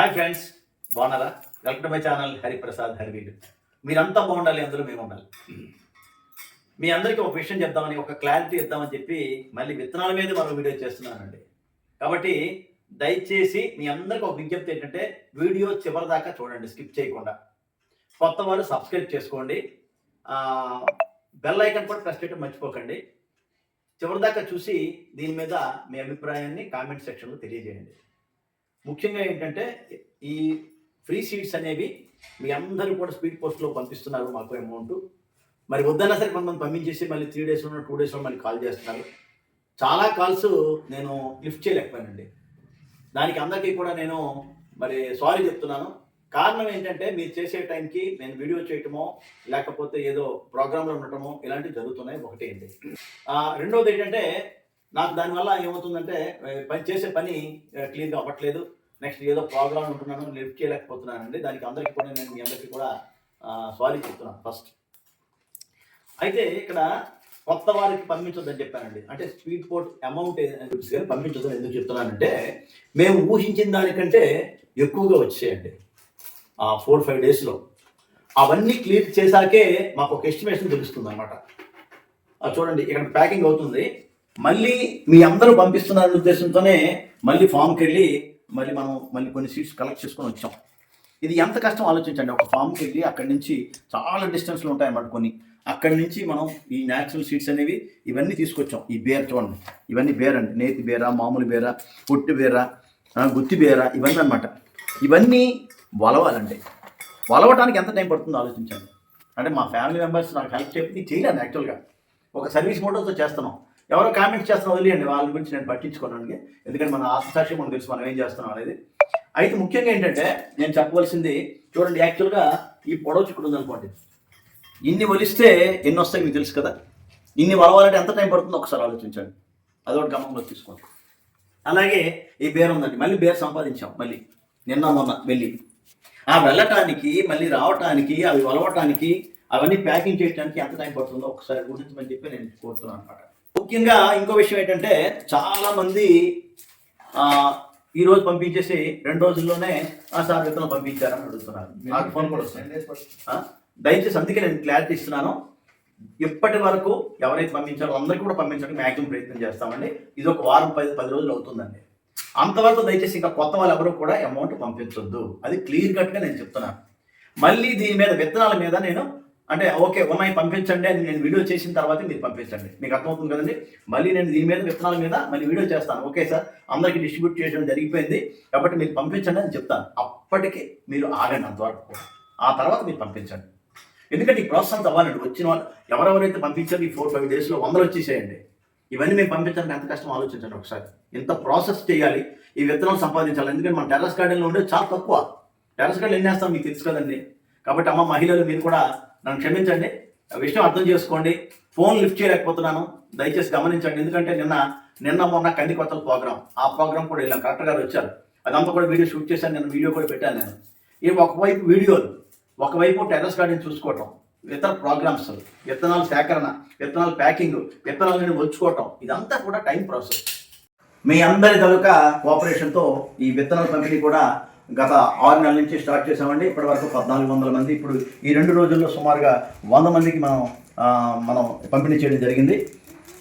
Hi friends బాగున్నారా? Welcome to my channel Hariprasad Hariveedu మీరంతా బాగుండాలి అందులో మేము ఉండాలి. మీ అందరికీ ఒక విషయం చెప్దామని ఒక క్లారిటీ ఇద్దామని చెప్పి మళ్ళీ విత్తనాల మీద మనం వీడియో చేస్తున్నానండి. కాబట్టి దయచేసి మీ అందరికీ ఒక విజ్ఞప్తి ఏంటంటే వీడియో చివరి దాకా చూడండి స్కిప్ చేయకుండా. కొత్త వాళ్ళు సబ్స్క్రైబ్ చేసుకోండి. బెల్ ఐకన్ కూడా ప్రెస్ చేయడం మర్చిపోకండి. చివరి దాకా చూసి దీని మీద మీ అభిప్రాయాన్ని కామెంట్ సెక్షన్లో తెలియజేయండి. ముఖ్యంగా ఏంటంటే ఈ ఫ్రీ సీట్స్ అనేవి మీ అందరూ కూడా స్పీడ్ పోస్ట్లో పంపిస్తున్నారు మాకు అమౌంట్. మరి వద్దన్నా సరే కొంతమంది పంపించేసి మళ్ళీ త్రీ డేస్ టూ డేస్లో మళ్ళీ కాల్ చేస్తున్నారు. చాలా కాల్స్ నేను లిఫ్ట్ చేయలేకపోయానండి. దానికి అందరికీ కూడా నేను మరి సారీ చెప్తున్నాను. కారణం ఏంటంటే మీరు చేసే టైంకి నేను వీడియో చేయటమో లేకపోతే ఏదో ప్రోగ్రాంలో ఉండటమో ఇలాంటివి జరుగుతున్నాయి. ఒకటి ఏంటి రెండవది రెండోది ఏంటంటే నాకు దానివల్ల ఏమవుతుందంటే పని చేసే పని క్లియర్గా అవ్వట్లేదు. నెక్స్ట్ ఏదో ప్రోగ్రామ్ ఉంటున్నాను లిఫ్ట్ చేయలేకపోతున్నానండి. దానికి అందరికీ కూడా నేను మీ అందరికీ కూడా సారీ చెప్తున్నాను ఫస్ట్. అయితే ఇక్కడ కొత్త వారికి పంపించొద్దని చెప్పానండి. అంటే స్పీడ్ పోర్ట్ అమౌంట్ కానీ పంపించొద్దని ఎందుకు చెప్తున్నానంటే మేము ఊహించిన దానికంటే ఎక్కువగా వచ్చేయండి. ఆ ఫోర్ ఫైవ్ డేస్లో. అవన్నీ క్లియర్ చేశాకే మాకు ఒక ఎస్టిమేషన్ తెలుస్తుంది అనమాట చూడండి ఇక్కడ ప్యాకింగ్ అవుతుంది. మళ్ళీ మీ అందరూ పంపిస్తున్నారనే ఉద్దేశంతోనే మళ్ళీ ఫామ్కి వెళ్ళి మళ్ళీ మనం మళ్ళీ కొన్ని సీట్స్ కలెక్ట్ చేసుకొని వచ్చాం. ఇది ఎంత కష్టం ఆలోచించండి. ఒక ఫామ్కి వెళ్ళి అక్కడి నుంచి చాలా డిస్టెన్స్లో ఉంటాయన్నమాట కొన్ని. అక్కడి నుంచి మనం ఈ న్యాచురల్ సీడ్స్ అనేవి ఇవన్నీ తీసుకొచ్చాం. ఈ బేర్ చూడండి. ఇవన్నీ బేర్ అండి. నేతి బేర మామూలు బేర పొట్టి బేర గుత్తి బేర ఇవన్నీ అన్నమాట ఇవన్నీ వలవాలండి. వలవటానికి ఎంత టైం పడుతుందో ఆలోచించండి. అంటే మా ఫ్యామిలీ మెంబర్స్ నాకు హెల్ప్ చెప్పి చేయలేదు యాక్చువల్గా. ఒక సర్వీస్ మోడల్తో చేస్తున్నాం. ఎవరో కామెంట్స్ చేస్తున్న వదిలేయండి వాళ్ళ గురించి నేను పట్టించుకోనండి. ఎందుకంటే మన ఆత్మసాక్షి మనం తెలుసు మనం ఏం చేస్తున్నాం అనేది. అయితే ముఖ్యంగా ఏంటంటే నేను చెప్పవలసింది చూడండి యాక్చువల్గా ఈ పొడవ చిక్కుడు ఉందనుకోండి ఇన్ని వలిస్తే ఎన్ని వస్తాయి మీకు తెలుసు కదా? ఇన్ని వలవాలంటే ఎంత టైం పడుతుందో ఒకసారి ఆలోచించండి. అదొకటి గమనంలో తీసుకోండి. అలాగే ఈ బేర్ ఉందండి. మళ్ళీ బేర్ సంపాదించాం మళ్ళీ. నిన్న మొన్న వెళ్ళి ఆ వెళ్ళటానికి మళ్ళీ రావటానికి అవి వలవటానికి అవన్నీ ప్యాకింగ్ చేయడానికి ఎంత టైం పడుతుందో ఒకసారి గుర్తించమని చెప్పి నేను కోరుతున్నాను అనమాట ముఖ్యంగా ఇంకో విషయం ఏంటంటే చాలా మంది ఆ, ఈ రోజు పంపించేసి రెండు రోజుల్లోనే ఆ సార్ విత్తనం పంపించారని అడుగుతున్నారు. నాకు ఫోన్ కూడా వస్తుంది. దయచేసి అందుకే నేను క్లారిటీ ఇస్తున్నాను. ఇప్పటి వరకు ఎవరైతే పంపించారో అందరికీ కూడా పంపించడానికి మ్యాక్సిమం ప్రయత్నం చేస్తామండి. ఇది ఒక వారం పది పది రోజులు అవుతుందండి. అంతవరకు దయచేసి ఇంకా కొత్త వాళ్ళు ఎవరు కూడా అమౌంట్ పంపించొద్దు. అది క్లియర్ కట్గా నేను చెప్తున్నాను. మళ్ళీ దీని మీద విత్తనాల మీద నేను అంటే ఓకే ఉన్నాయి పంపించండి అని నేను వీడియో చేసిన తర్వాత మీరు పంపించండి. మీకు అర్థమవుతుంది కదండి? మళ్ళీ నేను దీని మీద విత్తనాల మీద మళ్ళీ వీడియో చేస్తాను. Okay sir? అందరికి డిస్ట్రిబ్యూట్ చేయడం జరిగిపోయింది. కాబట్టి మీరు పంపించండి అని చెప్తాను. అప్పటికే మీరు ఆగండి అంతవరకు ఆ తర్వాత మీరు పంపించండి. ఎందుకంటే ఈ ప్రాసెస్ అంతా అవ్వాలండి. వచ్చిన వాళ్ళు ఎవరెవరైతే పంపించారు ఈ ఫోర్ ఫైవ్ డేస్లో వందలు వచ్చేసేయండి. ఇవన్నీ మేము పంపించడానికి ఎంత కష్టం ఆలోచించండి ఒకసారి. ఎంత ప్రాసెస్ చేయాలి. ఈ విత్తనం సంపాదించాలి. ఎందుకంటే మన టెర్రస్ గార్డెన్లో ఉండే చాలా తక్కువ. టెర్రస్ గార్డెన్ ఎన్ని వేస్తాం మీకు తెలుసు కదండి. కాబట్టి అమ్మ మహిళలు మీరు కూడా నన్ను క్షమించండి. ఆ విషయం అర్థం చేసుకోండి. ఫోన్ లిఫ్ట్ చేయలేకపోతున్నాను. దయచేసి గమనించండి. ఎందుకంటే నిన్న నిన్న మొన్న కంది కొత్తల ప్రోగ్రామ్ ఆ ప్రోగ్రామ్ కూడా వెళ్ళాం. కరెక్ట్ గారు వచ్చారు. అదంతా కూడా వీడియో షూట్ చేశాను. నేను వీడియో కూడా పెట్టాను నేను. ఇవి ఒకవైపు వీడియోలు ఒకవైపు టెర్రస్ గార్డెన్ చూసుకోవటం ఇతర ప్రోగ్రామ్స్ విత్తనాల సేకరణ విత్తనాల ప్యాకింగ్ విత్తనాలని వచ్చుకోవటం ఇదంతా కూడా టైం ప్రాసెస్. మీ అందరి తాలూకా కోఆపరేషన్తో ఈ విత్తనాల పంపిణీ కూడా గత ఆరు నెలల నుంచి స్టార్ట్ చేసామండి ఇప్పటి వరకు పద్నాలుగు వందల మంది. ఇప్పుడు ఈ రెండు రోజుల్లో సుమారుగా వంద మందికి మనం మనం పంపిణీ చేయడం జరిగింది.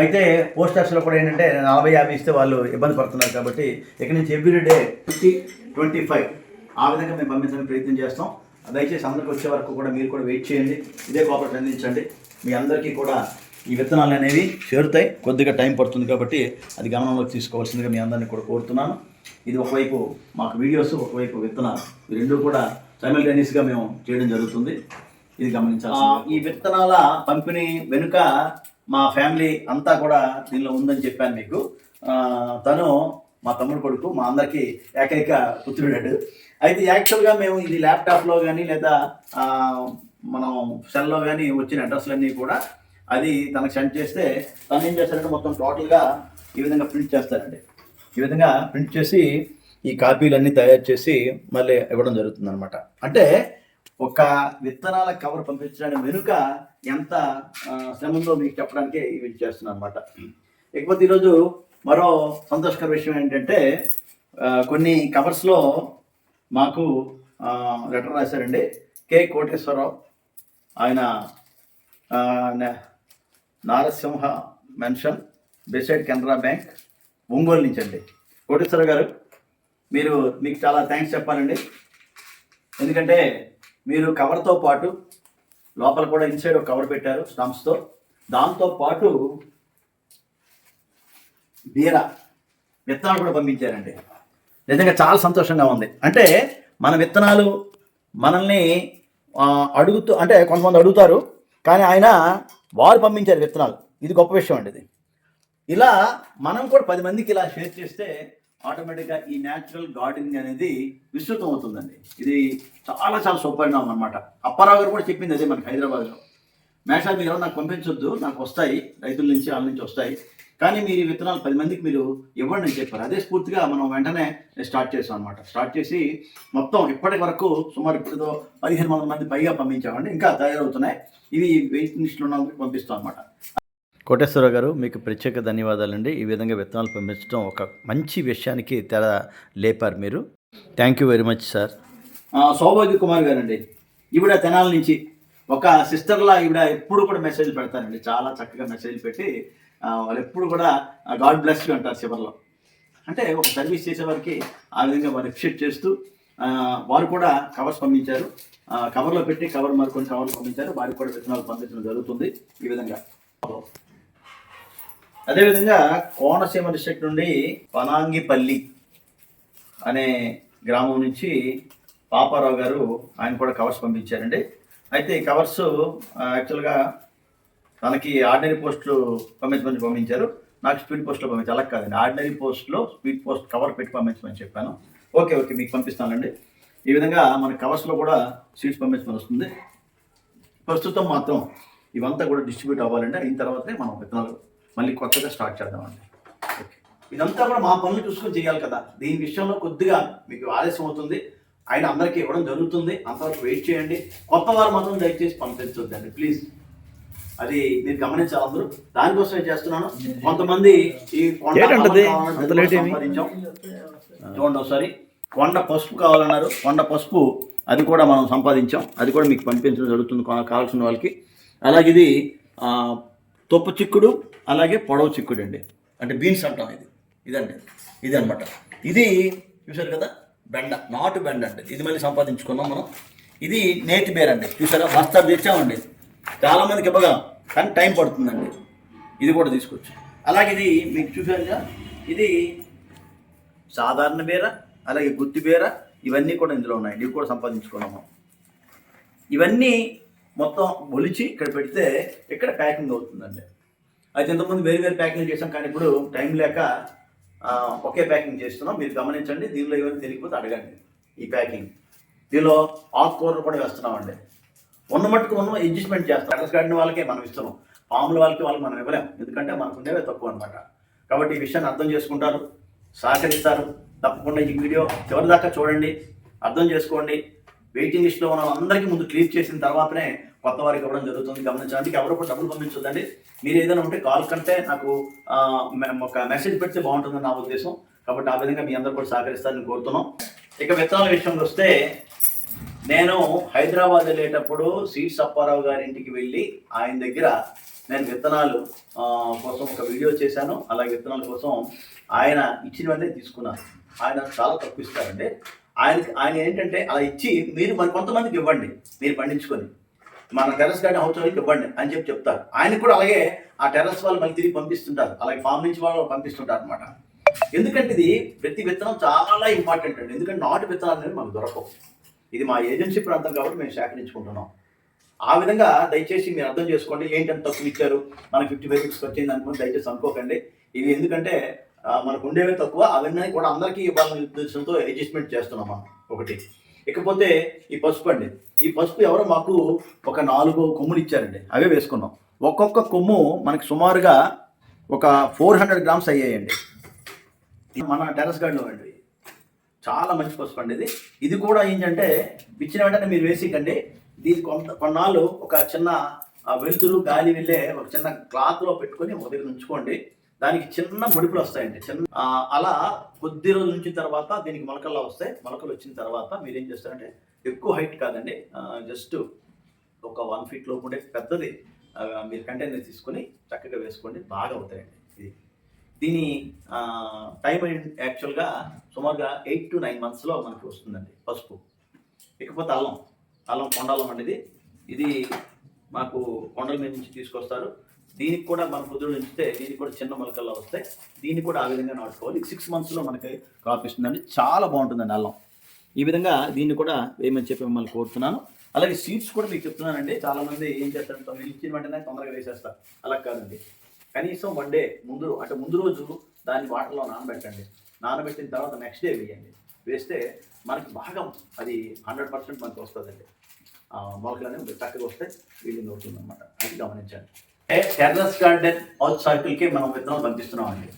అయితే పోస్ట్ ఆఫీస్లో కూడా ఏంటంటే నలభై యాభై ఇస్తే వాళ్ళు ఇబ్బంది పడుతున్నారు కాబట్టి ఇక్కడ నుంచి every day fifty twenty five ఆ విధంగా మేము పంపించడానికి ప్రయత్నం చేస్తాం. దయచేసి అందరికి వచ్చే వరకు కూడా మీరు కూడా వెయిట్ చేయండి. ఇదే కోఆపరేట్ అందించండి. మీ అందరికీ కూడా ఈ విత్తనాలు అనేవి చేరుతాయి. కొద్దిగా టైం పడుతుంది కాబట్టి అది గమనంలోకి తీసుకోవాల్సిందిగా మీ అందరినీ కూడా కోరుతున్నాను. ఇది ఒకవైపు మాకు వీడియోస్ ఒకవైపు విత్తనాలు. ఈ రెండు కూడా సైమల్టేనియస్గా మేము చేయడం జరుగుతుంది. ఇది గమనించాలి ఈ విత్తనాల పంపిణీ వెనుక మా ఫ్యామిలీ అంతా కూడా దీనిలో ఉందని చెప్పాను మీకు. తను మా తమ్ముడు కొడుకు మా అందరికీ ఏకైక పుత్రుడాడు. అయితే యాక్చువల్గా మేము ఇది ల్యాప్టాప్లో కానీ లేదా మనం సెల్లో కానీ వచ్చిన అడ్రస్లన్నీ కూడా అది తనకు సెండ్ చేస్తే తను ఏం చేస్తారంటే మొత్తం టోటల్గా ఈ విధంగా ప్రింట్ చేస్తారండి ఈ విధంగా ప్రింట్ చేసి ఈ కాపీలన్నీ తయారు చేసి మళ్ళీ ఇవ్వడం జరుగుతుంది అనమాట అంటే ఒక విత్తనాల కవర్ పంపించడానికి వెనుక ఎంత శ్రమంలో మీకు చెప్పడానికి ఇవి చేస్తున్నాను అనమాట ఇకపోతే ఈరోజు మరో సంతోషకర విషయం ఏంటంటే కొన్ని కవర్స్లో మాకు లెటర్ రాశారండి. కె. కోటేశ్వరరావు ఆయన Narasimha mansion beside Canara bank Ongole నుంచి అండి. కోటేశ్వర గారు మీరు మీకు చాలా థ్యాంక్స్ చెప్పాలండి. ఎందుకంటే మీరు కవర్తో పాటు లోపల కూడా ఇన్సైడ్ ఒక కవర్ పెట్టారు స్టంప్స్తో దాంతో పాటు బీర విత్తనాలు కూడా పంపించారండి. నిజంగా చాలా సంతోషంగా ఉంది. అంటే మన విత్తనాలు మనల్ని అడుగుతూ అంటే కొంతమంది అడుగుతారు కానీ ఆయన వారు పంపించారు విత్తనాలు. ఇది గొప్ప విషయం అండి ఇది. ఇలా మనం కూడా పది మందికి ఇలా షేర్ చేస్తే ఆటోమేటిక్గా ఈ న్యాచురల్ గార్డెనింగ్ అనేది విస్తృతం అవుతుందండి. ఇది చాలా చాలా సూపరిణామం అనమాట అప్పారావు గారు కూడా చెప్పింది అదే మనకి హైదరాబాద్లో. మేషాలు మీరు నాకు పంపించొద్దు నాకు వస్తాయి రైతుల నుంచి వాళ్ళ నుంచి వస్తాయి. కానీ మీరు ఈ విత్తనాలు పది మందికి మీరు ఇవ్వండి అని చెప్పారు. అదే స్ఫూర్తిగా మనం వెంటనే స్టార్ట్ చేసాం అనమాట స్టార్ట్ చేసి మొత్తం ఇప్పటి వరకు సుమారు ఇప్పుడు పదిహేను వందల మంది పైగా పంపించామండి. ఇంకా తయారవుతున్నాయి. ఇవి వెయిట్ లిస్ట్లో ఉన్న వాళ్ళకి పంపిస్తాం అనమాట కోటేశ్వర గారు మీకు ప్రత్యేక ధన్యవాదాలండి. ఈ విధంగా విత్తనాలు పంపించడం ఒక మంచి విషయానికి తెర లేపారు మీరు. Thank you very much sir Saubhagya Kumar గారండి. ఈవిడ తెనాల నుంచి ఒక సిస్టర్లా ఈవిడ ఎప్పుడు కూడా మెసేజ్ పెడతారండి. చాలా చక్కగా మెసేజ్ పెట్టి వాళ్ళు ఎప్పుడు కూడా గాడ్ బ్లెస్ అంటారు చివరిలో. అంటే ఒక సర్వీస్ చేసేవారికి ఆ విధంగా వారు ఎప్రిషియేట్ చేస్తూ వారు కూడా కవర్స్ పంపించారు. కవర్లో పెట్టి కవర్ మరికొన్ని కవర్లు పంపించారు. వారికి కూడా విత్తనాలు పంపించడం జరుగుతుంది ఈ విధంగా. అదేవిధంగా కోనసీమ డిస్ట్రిక్ట్ నుండి పనాంగిపల్లి అనే గ్రామం నుంచి పాపారావు గారు ఆయన కూడా కవర్స్ పంపించారండి. అయితే ఈ కవర్స్ యాక్చువల్గా తనకి ఆర్డినరీ పోస్టులు పంపించమని పంపించారు. నాకు స్పీడ్ పోస్ట్లో పంపించాలి అలా కాదండి. ఆర్డినరీ పోస్ట్లో స్పీడ్ పోస్ట్ కవర్ పెట్టి పంపించమని చెప్పాను. ఓకే ఓకే మీకు పంపిస్తానండి ఈ విధంగా మన కవర్స్లో కూడా సీట్స్ పంపించమని వస్తుంది. ప్రస్తుతం మాత్రం ఇవంతా కూడా డిస్ట్రిబ్యూట్ అవ్వాలంటే అయిన తర్వాతనే మనం విత్తనాలు మళ్ళీ కొత్తగా స్టార్ట్ చేద్దామండి. ఇదంతా కూడా మా పనులు చూసుకొని చేయాలి కదా. దీని విషయంలో కొద్దిగా మీకు ఆలస్యం అవుతుంది. ఆయన అందరికీ ఇవ్వడం జరుగుతుంది. అంతవరకు వెయిట్ చేయండి. కొత్త వారు మాత్రం దయచేసి పంపించొద్దండి. ప్లీజ్. అది మీరు గమనించాలి అందరూ. దానికోసమే చేస్తున్నాను. కొంతమంది ఈ కొండ? సంపాదించాం. చూడండి ఒకసారి. కొండ పసుపు కావాలన్నారు. కొండ పసుపు అది కూడా మనం సంపాదించాం. అది కూడా మీకు పంపించడం జరుగుతుంది. కావాల్సిన వాళ్ళకి. అలాగే ఇది ఆ, తొప్పు చిక్కుడు అలాగే పొడవు చిక్కుడు అండి. అంటే బీన్స్ అంటాం ఇది. ఇదండి. ఇది అనమాట ఇది చూసారు కదా? బెండ. నాటు బెండ అండి. ఇది మళ్ళీ సంపాదించుకున్నాం మనం. ఇది నేతి బేర్ అండి. చూసారా బస్తా తెచ్చామండి. చాలామందికి ఇవ్వగా కానీ టైం పడుతుందండి. ఇది కూడా తీసుకోవచ్చు అలాగే ఇది మీకు చూసారుగా ఇది సాధారణ బీర అలాగే గుత్తి బీర ఇవన్నీ కూడా ఇందులో ఉన్నాయి. ఇవి కూడా సంపాదించుకున్నాము ఇవన్నీ మొత్తం ఒలిచి ఇక్కడ పెడితే ఇక్కడ ప్యాకింగ్ అవుతుందండి. అయితే ఇంతకుముందు వేరు వేరు ప్యాకింగ్ చేసాం కానీ ఇప్పుడు టైం లేక ఒకే ప్యాకింగ్ చేస్తున్నాం. మీరు గమనించండి దీనిలో ఏమైనా తెలియకపోతే అడగండి ఈ ప్యాకింగ్ దీనిలో ఆకుకూరలు కూడా వేస్తున్నామండి. ఉన్న మట్టుకు మనం అడ్జస్ట్మెంట్ చేస్తాం అడ్రస్ గార్డెన్ వాళ్ళకే మనం ఇస్తున్నాం. పాముల వాళ్ళకి వాళ్ళకి మనం ఇవ్వలేం. ఎందుకంటే మనకు ఉండేవే తక్కువ అనమాట కాబట్టి ఈ విషయాన్ని అర్థం చేసుకుంటారు సహకరిస్తారు. తప్పకుండా ఈ వీడియో చివరి దాకా చూడండి అర్థం చేసుకోండి. వెయిటింగ్ లిస్ట్లో ఉన్న అందరికీ ముందు క్లీజ్ చేసిన తర్వాతనే కొత్త వారికి ఇవ్వడం జరుగుతుంది. గమనించడానికి ఎవరు కూడా డబ్బులు పంపించొద్దండి. మీరు ఏదైనా ఉంటే కాల్ కంటే నాకు ఒక మెసేజ్ పెడితే బాగుంటుందని నా ఉద్దేశం. కాబట్టి ఆ విధంగా మీ అందరూ కూడా సహకరిస్తారని కోరుతున్నాం. ఇక విత్తనాల విషయంలో వస్తే నేను హైదరాబాద్ వెళ్ళేటప్పుడు సీట్స్ సప్పారావు గారి ఇంటికి వెళ్ళి ఆయన దగ్గర నేను విత్తనాలు కోసం ఒక వీడియో చేశాను. అలాగే విత్తనాల కోసం ఆయన ఇచ్చినవన్నీ తీసుకున్నాను. ఆయన చాలా తక్కువ ఇస్తారండి ఆయనకి ఆయన ఏంటంటే అలా ఇచ్చి మీరు మరి కొంతమందికి ఇవ్వండి మీరు పండించుకొని. మన టెర్రస్ గార్డెన్ హౌస్ వాళ్ళకి ఇవ్వండి అని చెప్పి చెప్తారు. ఆయనకు కూడా అలాగే ఆ టెర్రస్ వాళ్ళు మళ్ళీ తిరిగి పంపిస్తుంటారు. అలాగే ఫామ్ నుంచి వాళ్ళు పంపిస్తుంటారు అనమాట ఎందుకంటే ఇది ప్రతి విత్తనం చాలా ఇంపార్టెంట్ అండి. ఎందుకంటే నాటు విత్తనాలు అనేవి మనకు దొరకవు. ఇది మా ఏజెన్సీ ప్రాంతం కాబట్టి మేము సేకరించుకుంటున్నాం. ఆ విధంగా దయచేసి మీరు అర్థం చేసుకోండి. ఏంటంత తక్కువ ఇచ్చారు? మనకి ఫిఫ్టీ ఫైవ్ రూపీస్ వచ్చింది అనుకుని దయచేసి అనుకోకండి. ఇవి ఎందుకంటే మనకు ఉండేవి తక్కువ అవన్నీ కూడా అందరికీ ఇవ్వాలనే ఉద్దేశంతో అడ్జస్ట్మెంట్ చేస్తున్నాం మనం. ఒకటి. ఇకపోతే ఈ పసుపు అండి. ఈ పసుపు ఎవరో మాకు ఒక నాలుగు కొమ్ములు ఇచ్చారండి. అవే వేసుకున్నాం. ఒక్కొక్క కొమ్ము మనకి సుమారుగా ఒక ఫోర్ హండ్రెడ్ గ్రామ్స్ అయ్యాయండి. మన టెరస్ గార్డెన్లో అండి. చాలా మంచి పసుపు అండి ఇది. ఇది కూడా ఏంటంటే ఇచ్చిన వెంటనే మీరు వేసికండి. దీని కొంత కొన్నాళ్ళు ఒక చిన్న వెలుతురు గాలి వెళ్ళే ఒక చిన్న క్లాత్లో పెట్టుకొని ఒక దగ్గర ఉంచుకోండి. దానికి చిన్న ముడుపులు వస్తాయండి. చిన్న అలా కొద్ది రోజుల నుంచి తర్వాత దీనికి మొలకల్లా వస్తాయి. మొలకలు వచ్చిన తర్వాత మీరు ఏం చేస్తారంటే ఎక్కువ హైట్ కాదండి జస్ట్ ఒక వన్ ఫీట్ లోపు ఉండే పెద్దది మీరు కంటైనర్ తీసుకొని చక్కగా వేసుకోండి బాగా అవుతాయండి. ఇది. దీని టైం యాక్చువల్గా సుమారుగా ఎయిట్ టు నైన్ మంత్స్లో మనకి వస్తుందండి పసుపు. ఇకపోతే అల్లం అల్లం కొండల్లం అనేది ఇది మాకు కొండల మీద నుంచి తీసుకొస్తారు. దీనికి కూడా మన పొద్దుడు ఉంచితే దీనికి కూడా చిన్న మొలకల్లో వస్తాయి. దీన్ని కూడా ఆ విధంగా నాటుకోవాలి. సిక్స్ మంత్స్లో మనకి క్రాప్ ఇస్తుందండి చాలా బాగుంటుందండి అల్లం ఈ విధంగా దీన్ని కూడా వేయమని చెప్పి మిమ్మల్ని కోరుతున్నాను. అలాగే సీడ్స్ కూడా మీకు చెప్తున్నానండి. చాలామంది ఏం చేస్తారంటే ఇచ్చిన వెంటనే తొందరగా వేసేస్తారు అలా కాదండి. కనీసం వన్ డే ముందు అంటే ముందు రోజు దాన్ని వాటర్లో నానబెట్టండి. నానబెట్టిన తర్వాత నెక్స్ట్ డే వేయండి. వేస్తే మనకి బాగా అది హండ్రెడ్ పర్సెంట్ మనకి వస్తుందండి. ఆ మొలకలు అనేవి చక్కగా వస్తే వీలింగ్ అవుతుంది అనమాట అది గమనించండి. టెర్రస్ గార్డెన్ హౌస్ సర్కిల్కి మనం విత్తనాలు పంపిస్తున్నాం అండి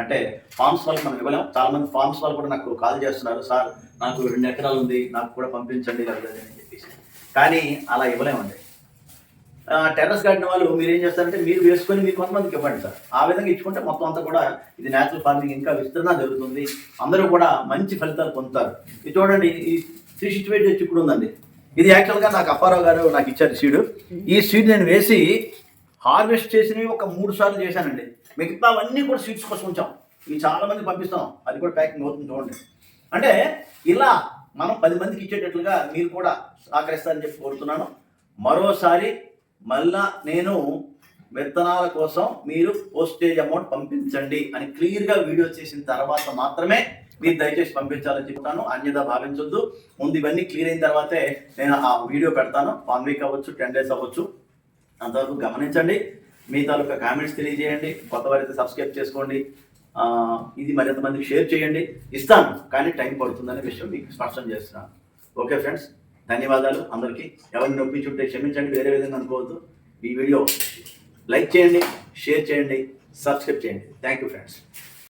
అంటే ఫార్మ్స్ వాళ్ళకి మనం ఇవ్వలేం. చాలా మంది ఫార్మ్స్ వాళ్ళు కూడా నాకు కాల్ చేస్తున్నారు. సార్ నాకు రెండు ఎకరాలు ఉంది. నాకు కూడా పంపించండి లేదా అని చెప్పేసి. కానీ అలా ఇవ్వలేమండి. టెర్రస్ గార్డెన్ వాళ్ళు మీరు ఏం చేస్తారంటే మీరు వేసుకొని మీరు కొంతమందికి ఇవ్వండి సార్. ఆ విధంగా ఇచ్చుకుంటే మొత్తం అంతా కూడా ఇది న్యాచురల్ ఫార్మింగ్ ఇంకా విస్తరణ జరుగుతుంది. అందరూ కూడా మంచి ఫలితాలు పొందుతారు. ఇది చూడండి ఈ త్రీ సిక్స్టీ ఎయిట్ చిక్కుడు ఉందండి. ఇది యాక్చువల్గా నాకు అప్పారావు గారు నాకు ఇచ్చారు సీడు. ఈ సీడ్ నేను వేసి హార్వెస్ట్ చేసినవి ఒక మూడు సార్లు చేశానండి. మిగతావన్నీ కూడా సీడ్స్ కోసం ఉంచాం. ఇవి చాలా మంది పంపిస్తాం. అది కూడా ప్యాకింగ్ అవుతుంది చూడండి. అంటే ఇలా మనం పది మందికి ఇచ్చేటట్లుగా మీరు కూడా సహకరిస్తారని చెప్పి కోరుతున్నాను. మరోసారి మళ్ళా నేను విత్తనాల కోసం మీరు పోస్టేజ్ అమౌంట్ పంపించండి అని క్లియర్గా వీడియో చేసిన తర్వాత మాత్రమే మీరు దయచేసి పంపించాలని చెప్తాను. అన్యదా భావించొద్దు. ముందు ఇవన్నీ క్లియర్ అయిన తర్వాతే నేను ఆ వీడియో పెడతాను. వన్ వీక్ అవ్వచ్చు టెన్ డేస్ అవ్వచ్చు. అంతవరకు గమనించండి. మీ తాలూకా కామెంట్స్ తెలియజేయండి. కొత్త వారైతే సబ్స్క్రైబ్ చేసుకోండి. ఇది మరింత మందికి షేర్ చేయండి. ఇస్తాను కానీ టైం పడుతుందనే విషయం మీకు స్పష్టం చేస్తున్నాను. ఓకే ఫ్రెండ్స్ ధన్యవాదాలు. అందరికీ ఎవరిని నొప్పించుంటే క్షమించండి వేరే విధంగా అనుకోవద్దు. ఈ వీడియో లైక్ చేయండి షేర్ చేయండి సబ్స్క్రైబ్ చేయండి. Thank you friends.